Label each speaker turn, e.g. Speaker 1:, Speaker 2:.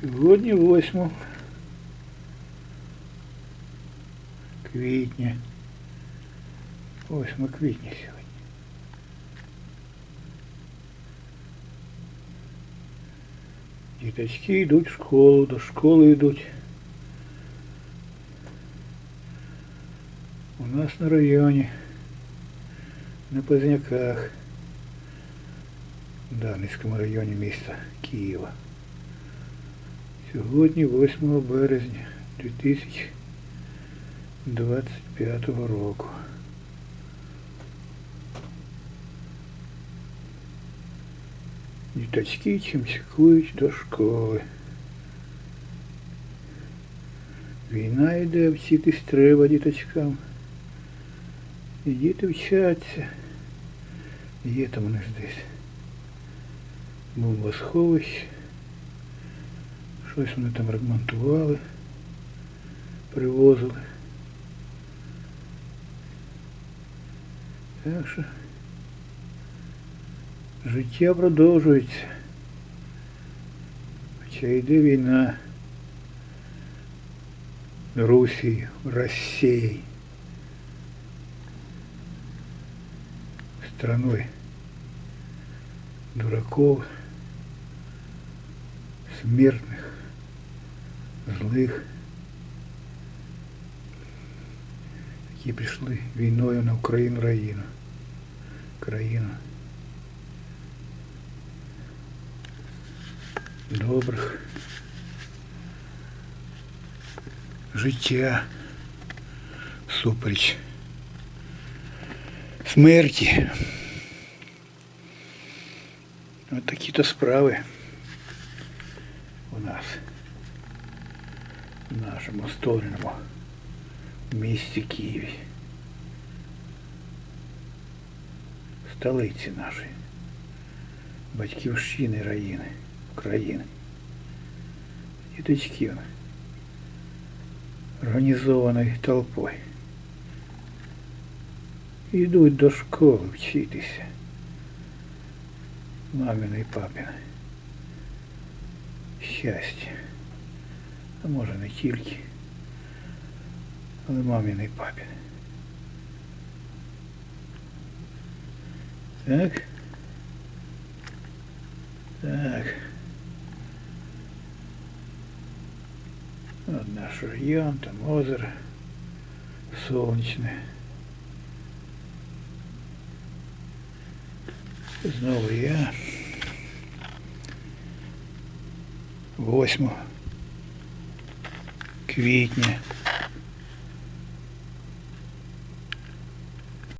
Speaker 1: Сьогодні 8 квітня. 8 квітня сьогодні. Діточки йдуть в школу, до школи йдуть. У нас на районі, на Позняках, в Дарницькому районі міста Києва. Сьогодні 8 березня 2025 року. Діточки чимчикують до школи. Війна йде, вчитись треба діточкам. І діти вчаться. Є там у них десь бомбосховище. Щось вони там ремонтували, привозили. Так що життя продовжується. Хоча йде війна Русії, Росії. Страной дураков, смертных, Злих, які прийшли війною на Україну країну. Країну. Добрих. Життя. Супереч. Смерті. От такі-то справи у нас нашому стольному місті Києві. Столиці нашої, батьківщини раїни, України. Діточки вони організованою толпою. Йдуть до школи вчитися. Мамина і папина. Щастя. А може не тільки. Але мамина і папина. Так. Так. От наш район, там озеро сонячне. Знову я. 8 квітні.